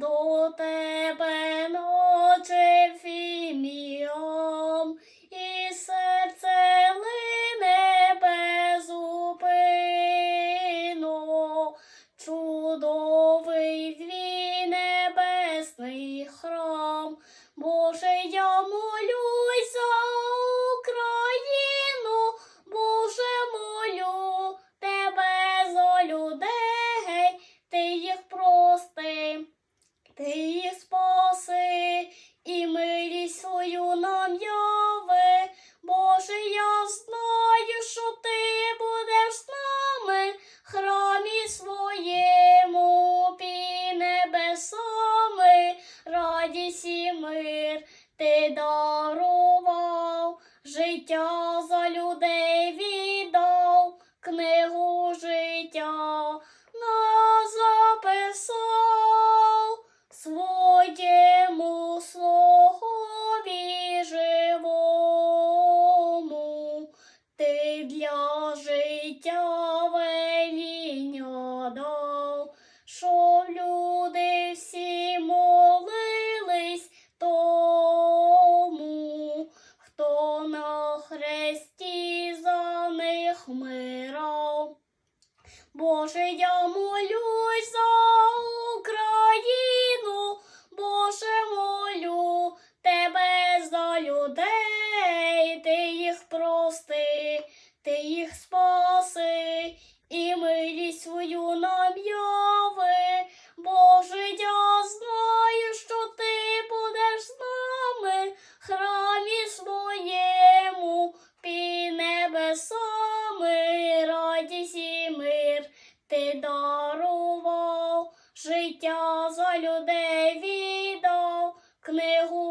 до тебе нам. Боже, я знаю, що ти будеш з нами, в храмі своєму під небесами, радість і мир ти дарував, життя життя веління дав, щоб люди всі молились тому, хто на хресті за них мирав. Боже, я молюсь за Україну, Боже, молю тебе за людей, ти їх прости, ти їх спаси, і милість свою нам яви. Боже, я знаю, що ти будеш з нами, в храмі своєму, під небесами, радість і мир ти дарував, життя за людей віддав, книгу